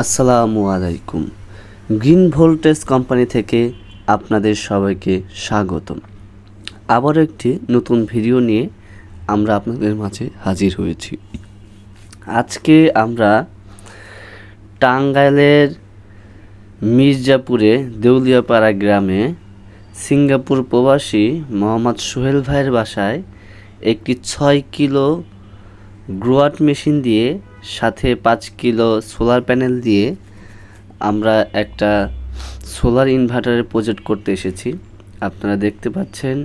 আসসালামু আলাইকুম। Green voltage company থেকে আপনাদের সবাইকে স্বাগতম। আবারও একটি নতুন ভিডিও নিয়ে আমরা আপনাদের মাঝে হাজির হয়েছি। আজকে আমরা টাঙ্গাইলের মির্জাপুরে দেউলিয়াপাড়া গ্রামে সিঙ্গাপুর প্রবাসী মোহাম্মদ সোহেল ভাইয়ের বাসায় একটি ছয় কিলো গ্রোয়াট মেশিন দিয়ে সাথে পাঁচ কিলো সোলার প্যানেল দিয়ে আমরা একটা সোলার ইনভার্টারের প্রজেক্ট করতে এসেছি। আপনারা দেখতে পাচ্ছেন,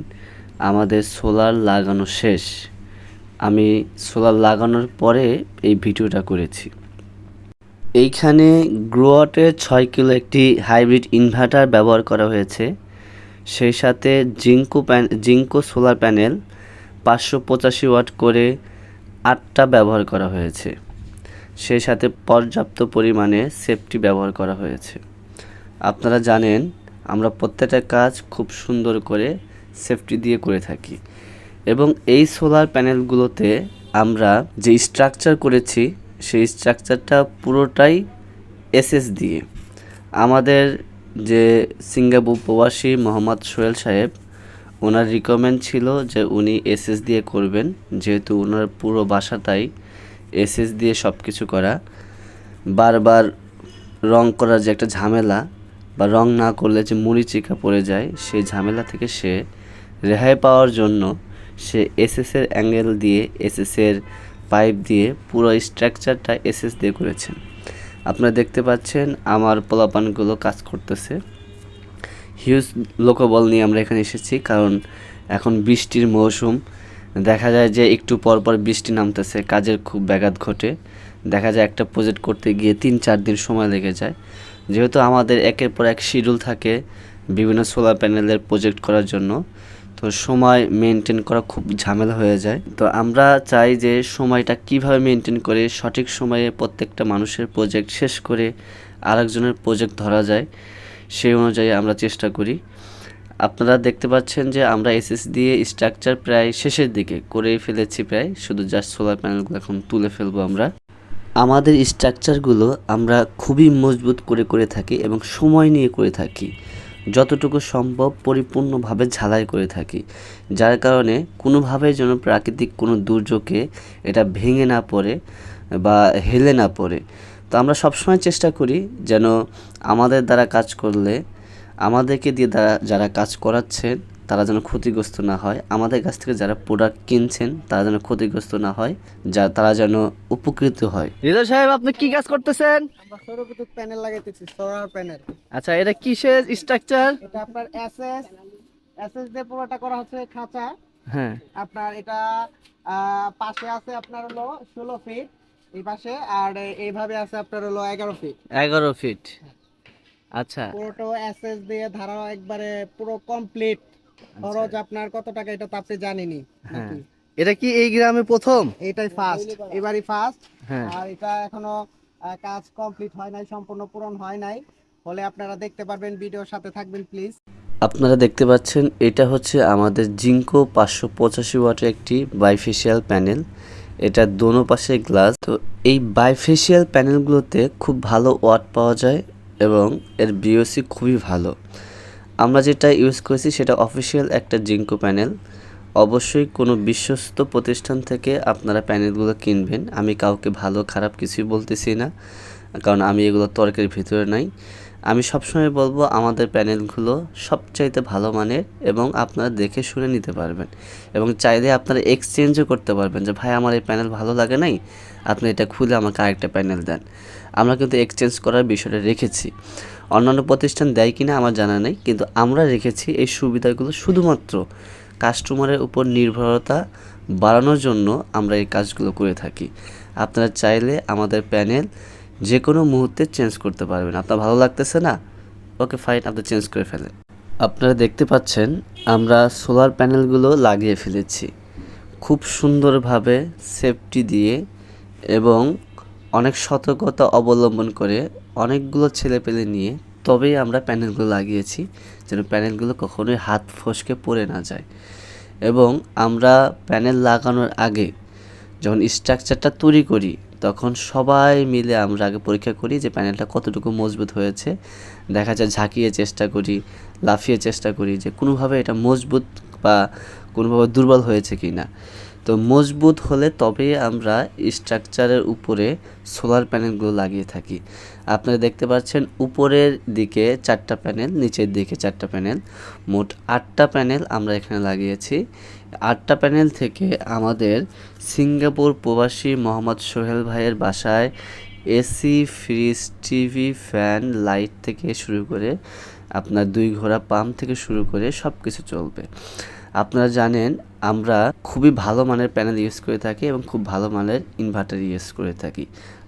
আমাদের সোলার লাগানো শেষ। আমি সোলার লাগানোর পরে এই ভিডিওটা করেছি। এইখানে গ্রোয়াটের ছয় কিলো একটি হাইব্রিড ইনভার্টার ব্যবহার করা হয়েছে। সেই সাথে Jinko pan Jinko solar panel পাঁচশো পঁচাশি ওয়াট করে আটটা ব্যবহার করা হয়েছে। সেই সাথে পর্যাপ্ত পরিমাণে সেফটি ব্যবহার করা হয়েছে। আপনারা জানেন, আমরা প্রত্যেকটা কাজ খুব সুন্দর করে সেফটি দিয়ে করে থাকি। এবং এই সোলার প্যানেলগুলোতে আমরা যে স্ট্রাকচার করেছি, সেই স্ট্রাকচারটা পুরোটাই এসএস দিয়ে। আমাদের যে সিঙ্গাপুর প্রবাসী মোহাম্মদ সোহেল সাহেব, ওনার রিকমেন্ড ছিল যে উনি এসএস দিয়ে করবেন, যেহেতু ওনার পুরো বাসাটাই এসএস দিয়ে সব কিছু করা। বারবার রং করার যে একটা ঝামেলা বা রং না করলে যে মুড়িচিকা পড়ে যায় সেই ঝামেলা থেকে সে রেহাই পাওয়ার জন্য সে এসএসের অ্যাঙ্গেল দিয়ে এসএসের পাইপ দিয়ে পুরো স্ট্রাকচারটা এসএস দিয়ে করেছেন। আপনারা দেখতে পাচ্ছেন আমার পোলাপানগুলো কাজ করতেছে। হিউজ লোকবল নিয়ে আমরা এখানে এসেছি, কারণ এখন বৃষ্টির মৌসুম। দেখা যায় যে একটু পর পর বৃষ্টি নামতেছে, কাজের খুব ব্যাঘাত ঘটে। দেখা যায় একটা প্রজেক্ট করতে গিয়ে তিন চার দিন সময় লেগে যায়। যেহেতু আমাদের একের পর এক শিডিউল থাকে বিভিন্ন সোলার প্যানেলের প্রজেক্ট করার জন্য, তো সময় মেনটেন করা খুব ঝামেলা হয়ে যায়। তো আমরা চাই যে সময়টা কীভাবে মেনটেন করে সঠিক সময়ে প্রত্যেকটা মানুষের প্রজেক্ট শেষ করে আরেকজনের প্রজেক্ট ধরা যায়, সেই অনুযায়ী আমরা চেষ্টা করি। আপনারা দেখতে পাচ্ছেন যে আমরা এসএস দিয়ে স্ট্রাকচার প্রায় শেষের দিকে করেই ফেলেছি প্রায়। শুধু জাস্ট সোলার প্যানেলগুলো এখন তুলে ফেলব আমরা। আমাদের স্ট্রাকচারগুলো আমরা খুবই মজবুত করে করে থাকি এবং সময় নিয়ে করে থাকি। যতটুকু সম্ভব পরিপূর্ণভাবে ঝালাই করে থাকি। যার কারণে কোনোভাবে যেন প্রাকৃতিক কোনো দুর্যোগে এটা ভেঙে না পড়ে বা হেলে না পড়ে। তো আমরা সবসময় চেষ্টা করি যেন আমাদের দ্বারা কাজ করলে আমাদেরকে দিয়ে যারা কাজ করাচ্ছেন তারা যেন ক্ষতিগ্রস্ত না হয়। আমাদের কাছ থেকে যারা প্রোডাক্ট কিনছেন তারা যেন ক্ষতিগ্রস্ত না হয় যা তারা যেন উপকৃত হয়। রিদা সাহেব আপনি কি কাজ করতেছেন? আমরা সৌর প্যানেল লাগাইতেছি সোলার প্যানেল আচ্ছা এটা কিসের স্ট্রাকচার এটা আপনার এসএস এসএস দিয়ে পুরোটা করা হচ্ছে খাঁচা। হ্যাঁ। আপনার এটা পাশে আছে আপনার হলো ষোলো ফিট এই পাশে আর এইভাবে আছে আপনার হলো এগারো ফিট এগারো ফিট আচ্ছা। পুরোটা এসএস দিয়ে ধারা একবারে পুরো কমপ্লিট খরচ আপনার কত টাকা এটা তো আপনি জানেনই হ্যাঁ। এটা কি এই গ্রামে প্রথম? এটাই ফার্স্ট এবারই ফার্স্ট হ্যাঁ। আর এটা এখনও কাজ কমপ্লিট হয় নাই সম্পূর্ণ পূরণ হয় নাই। হলে আপনারা দেখতে পারবেন ভিডিওর সাথে থাকবেন প্লিজ আপনারা দেখতে পাচ্ছেন এটা হচ্ছে আমাদের জিঙ্কো পাঁচশো পঁচাশি ওয়াটের একটি বাইফেশিয়াল প্যানেল এটা দোনো পাশে গ্লাস তো এই বাইফেশিয়াল প্যানেলগুলোতে খুব ভালো ওয়াট পাওয়া যায়। এবং এর বিওসি খুবই ভালো। আমরা যেটা ইউজ করেছি সেটা অফিসিয়াল একটা জিঙ্কো প্যানেল অবশ্যই কোনো বিশ্বস্ত প্রতিষ্ঠান থেকে আপনারা প্যানেলগুলো কিনবেন। আমি কাউকে ভালো খারাপ কিছুই বলতেছি না, কারণ আমি এগুলো তর্কের ভিতরে নাই। আমি সবসময় বলব আমাদের প্যানেলগুলো সবচাইতে ভালো মানের এবং আপনারা দেখে শুনে নিতে পারবেন। এবং চাইলে আপনারা এক্সচেঞ্জও করতে পারবেন যে, ভাই, আমার এই প্যানেল ভালো লাগে নাই। আপনি এটা খুলে আমাকে আরেকটা প্যানেল দেন। আমরা কিন্তু এক্সচেঞ্জ করার বিষয়টা রেখেছি। অন্যান্য প্রতিষ্ঠান দেয় কিনা আমার জানা নেই, কিন্তু আমরা রেখেছি এই সুবিধাগুলো শুধুমাত্র কাস্টমারের উপর নির্ভরতা বাড়ানোর জন্য আমরা এই কাজগুলো করে থাকি। আপনারা চাইলে আমাদের প্যানেল যে কোনো মুহূর্তে চেঞ্জ করতে পারবেন। আপনার ভালো লাগতেছে না? ওকে ফাইন আপনি চেঞ্জ করে ফেলেন। আপনারা দেখতে পাচ্ছেন, আমরা সোলার প্যানেলগুলো লাগিয়ে ফেলেছি। খুব সুন্দরভাবে সেফটি দিয়ে এবং সতর্কতা অবলম্বন করে অনেকগুলো ছেলেপেলে নিয়ে তবেই আমরা প্যানেলগুলো লাগিয়েছি যেন প্যানেলগুলো কখনোই হাত ফসকে পড়ে না যায়। এবং আমরা প্যানেল লাগানোর আগে যখন স্ট্রাকচারটা তৈরি করি, তখন সবাই মিলে আমরা আগে পরীক্ষা করি যে প্যানেলটা কতটুকু মজবুত হয়েছে। দেখা যায় ঝাঁকিয়ে চেষ্টা করি, লাফিয়ে চেষ্টা করি যে কোনোভাবে এটা মজবুত বা কোনোভাবে দুর্বল হয়েছে কি না তো মজবুত হলে তবে আমরা স্ট্রাকচারের উপরে সোলার প্যানেলগুলো লাগিয়ে থাকি। আপনারা দেখতে পাচ্ছেন উপরের দিকে চারটা প্যানেল, নিচের দিকে চারটা প্যানেল। মোট আটটা প্যানেল আমরা এখানে লাগিয়েছি। আটটা প্যানেল থেকে আমাদের সিঙ্গাপুর প্রবাসী মোহাম্মদ সোহেল ভাইয়ের বাসায় AC, fridge, TV, fan, light থেকে শুরু করে আপনার দুই ঘোড়া পাম্প থেকে শুরু করে সব কিছু চলবে। আপনারা জানেন আমরা খুবই ভালো মানের প্যানেল ইউজ করে থাকি এবং খুব ভালো মানের ইনভার্টার ইউজ করে থাকি।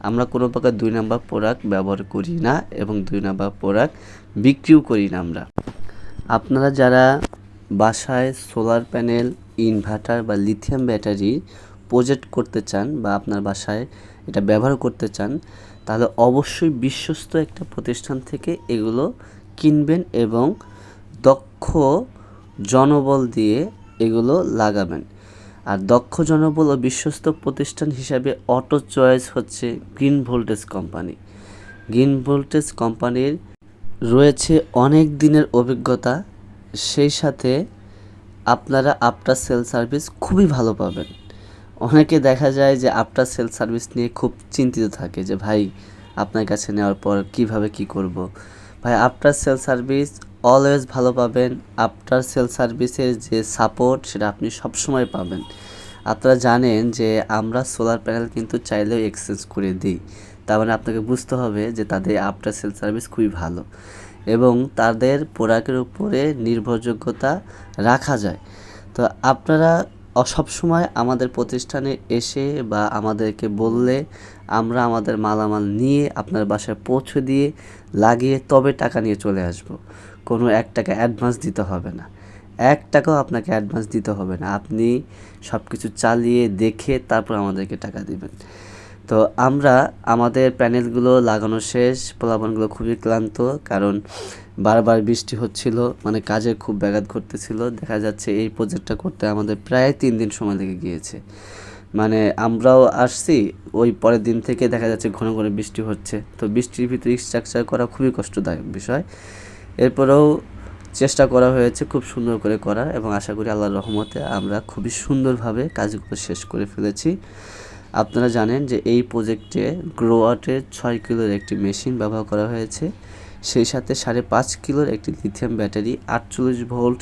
আমরা কোনো প্রকার দুই নাম্বার প্রোডাক্ট ব্যবহার করি না এবং দুই নাম্বার প্রোডাক্ট বিক্রিও করি না আমরা। আপনারা যারা বাসায় সোলার প্যানেল ইনভার্টার বা লিথিয়াম ব্যাটারি প্রজেক্ট করতে চান বা আপনার বাসায় এটা ব্যবহার করতে চান, তাহলে অবশ্যই বিশ্বস্ত একটা প্রতিষ্ঠান থেকে এগুলো কিনবেন এবং দক্ষ জনবল দিয়ে এগুলো লাগাবেন। আর দক্ষ জনবল ও বিশ্বস্ত প্রতিষ্ঠান হিসাবে অটো চয়েস হচ্ছে Green Voltage company. Green Voltage কোম্পানির রয়েছে অনেক দিনের অভিজ্ঞতা, সেই সাথে আপনারা আফটার সেল সার্ভিস খুবই ভালো পাবেন। অনেকে দেখা যায় যে আফটার সেল সার্ভিস নিয়ে খুব চিন্তিত থাকে যে, ভাই, আপনার কাছে নেওয়ার পর কীভাবে কি করব। ভাই আফটার সেল সার্ভিস অলওয়েজ ভালো পাবেন। আফটার সেল সার্ভিসের যে সাপোর্ট সেটা আপনি সবসময় পাবেন। আপনারা জানেন যে আমরা সোলার প্যানেল কিন্তু চাইলেও এক্সচেঞ্জ করে দিই। তার মানে আপনাকে বুঝতে হবে যে তাদের আফটার সেল সার্ভিস খুবই ভালো। এবং তাদের প্রোডাক্টের উপরে নির্ভরযোগ্যতা রাখা যায়। তো আপনারা সবসময় আমাদের প্রতিষ্ঠানে এসে বা আমাদেরকে বললে আমরা আমাদের মালামাল নিয়ে আপনার বাসায় পৌঁছে দিয়ে লাগিয়ে তবে টাকা নিয়ে চলে আসব। কোনো এক টাকা অ্যাডভান্স দিতে হবে না। এক টাকাও আপনাকে অ্যাডভান্স দিতে হবে না। আপনি সব কিছু চালিয়ে দেখে তারপর আমাদেরকে টাকা দিবেন। তো আমরা আমাদের প্যানেলগুলো লাগানো শেষ। প্লাবনগুলো খুবই ক্লান্ত কারণ বারবার বৃষ্টি হচ্ছিল মানে কাজে খুব ব্যাঘাত ঘটতেছিল। দেখা যাচ্ছে এই প্রজেক্টটা করতে আমাদের প্রায় তিন দিন সময় লেগে গিয়েছে। মানে আমরাও আসছি, ওই পরের দিন থেকে দেখা যাচ্ছে ঘন ঘন বৃষ্টি হচ্ছে। তো বৃষ্টির ভিতরে স্ট্রাকচার করা খুবই কষ্টদায়ক বিষয়। এরপরেও চেষ্টা করা হয়েছে খুব সুন্দর করে করা এবং আশা করি আল্লাহর রহমতে আমরা খুবই সুন্দরভাবে কাজগুলো শেষ করে ফেলেছি। আপনারা জানেন যে এই প্রজেক্টে গ্রোয়াটের ছয় কিলোর একটি মেশিন ব্যবহার করা হয়েছে। সেই সাথে সাড়ে পাঁচ কিলোর একটি লিথিয়াম ব্যাটারি আটচল্লিশ ভোল্ট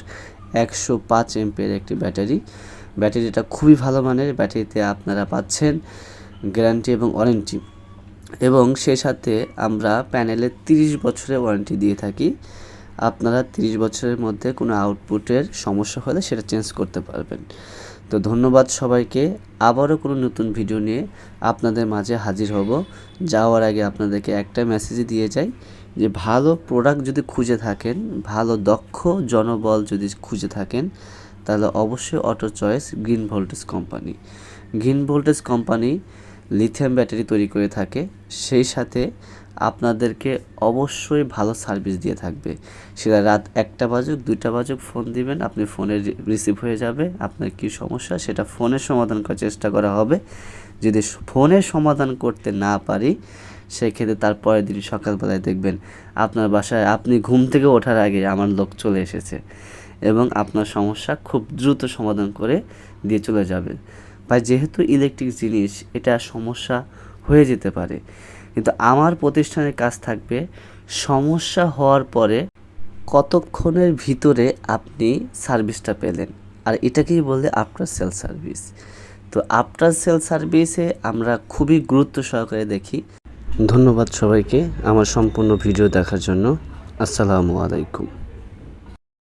একশো পাঁচ এমপের একটি ব্যাটারি ব্যাটারিটা খুবই ভালো মানের, ব্যাটারিতে আপনারা পাচ্ছেন গ্যারান্টি এবং ওয়ারেন্টি। এবং সেই সাথে আমরা প্যানেলে তিরিশ বছরের ওয়ারেন্টি দিয়ে থাকি। আপনারা তিরিশ বছরের মধ্যে কোনো আউটপুটের সমস্যা হলে সেটা চেঞ্জ করতে পারবেন। তো ধন্যবাদ সবাইকে। আবারও কোনো নতুন ভিডিও নিয়ে আপনাদের মাঝে হাজির হব। যাওয়ার আগে আপনাদেরকে একটা মেসেজ দিয়ে যাই যে, ভালো প্রোডাক্ট যদি খুঁজে থাকেন, ভালো দক্ষ জনবল যদি খুঁজে থাকেন তাহলে অবশ্যই Auto Choice Green Voltage company. Green Voltage company lithium battery তৈরি করে থাকে, সেই সাথে আপনাদেরকে অবশ্যই ভালো সার্ভিস দিয়ে থাকবে। সেটা রাত একটা বাজুক, দুইটা বাজুক, ফোন দিবেন, আপনি ফোনে রিসিভ হয়ে যাবে, আপনার কি সমস্যা সেটা ফোনের সমাধান করার চেষ্টা করা হবে। যদি ফোনে সমাধান করতে না পারি, সেক্ষেত্রে তার পরের দিন সকালবেলায় দেখবেন আপনার বাসায়, আপনি ঘুম থেকে ওঠার আগে আমার লোক চলে এসেছে। এবং আপনার সমস্যা খুব দ্রুত সমাধান করে দিয়ে চলে যাবে। বা যেহেতু ইলেকট্রিক জিনিস, এটা সমস্যা হয়ে যেতে পারে। কিন্তু আমার প্রতিষ্ঠানের কাজ থাকবে সমস্যা হওয়ার পরে কতক্ষণের ভিতরে আপনি সার্ভিসটা পেলেন। আর এটাকেই বলে আফটার সেল সার্ভিস তো আফটার সেল সার্ভিসে আমরা খুবই গুরুত্ব সহকারে দেখি। ধন্যবাদ সবাইকে আমার সম্পূর্ণ ভিডিও দেখার জন্য। আসসালামু আলাইকুম।